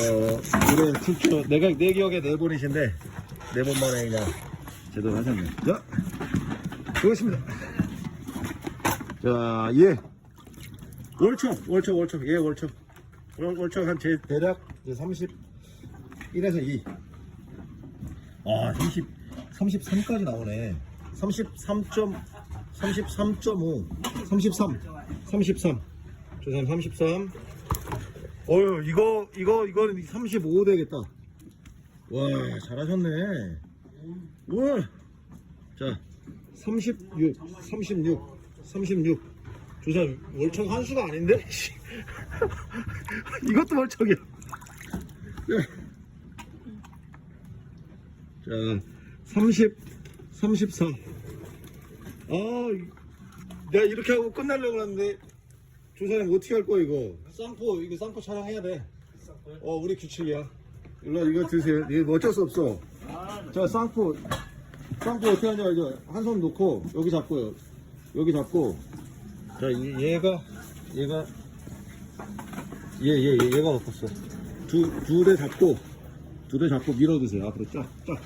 어, 올해 내가, 내 기억에 네 번이신데, 네 번 만에 그냥 제대로 하셨네. 자, 수고했습니다. 자, 예. 월척, 월척, 월척, 예, 월척. 월, 월척 한 제 대략 31에서 2. 아, 30, 33까지 나오네. 33. 33.5, 33, 33. 조선 33. 어휴, 이거, 이거, 이거는 35 되겠다. 와, 잘하셨네. 우와. 자, 36, 36, 36. 조선 월척 한 수가 아닌데? 이것도 월척이야. 네. 자, 30, 34. 아, 이- 내가 이렇게 하고 끝내려고 했는데, 조사님 어떻게 할 거야, 이거? 쌍포, 이거 쌍포 촬영해야 돼. 어, 우리 규칙이야. 일로 와, 이거 드세요. 이거 뭐 어쩔 수 없어. 자, 쌍포, 쌍포 어떻게 하냐, 이거. 한손 놓고, 여기 잡고요. 여기 잡고. 자, 얘- 얘가, 얘가, 얘, 얘, 얘, 얘가 엎었어. 두, 두 대 잡고, 두 대 잡고 밀어드세요. 앞으로 쫙, 쫙.